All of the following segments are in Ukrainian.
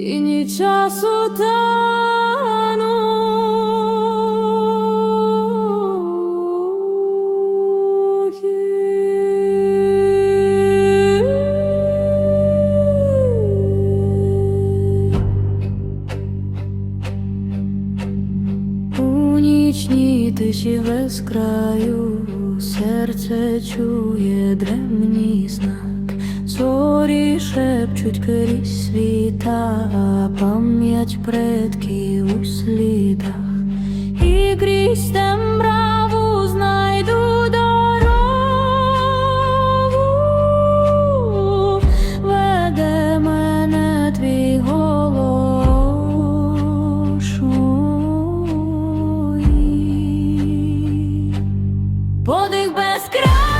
тіні часу тануть. У нічній тиші без краю серце чує древній шепчуть крізь світа, пам'ять предків у слідах, і крізь тембраву знайду дорогу, веде мене твій голос. Подих без краю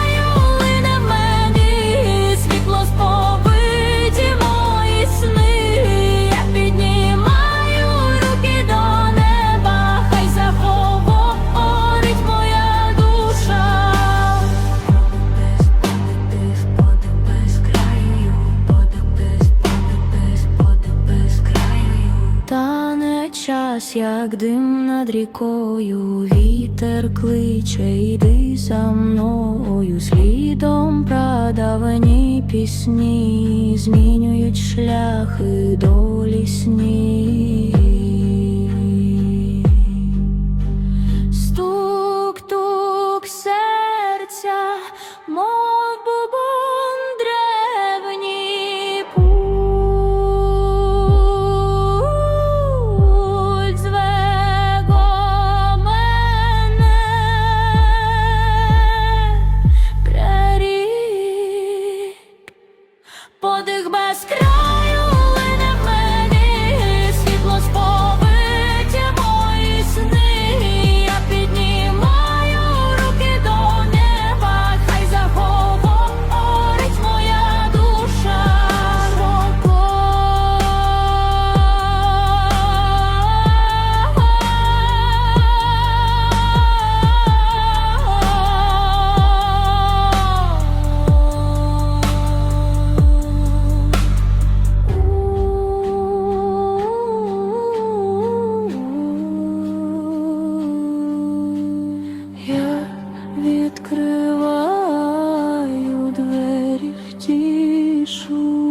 час, як дим над рікою, вітер кличе, йди за мною, слідом прадавні пісні змінюють шляхи долі сні. Подих без краю 书。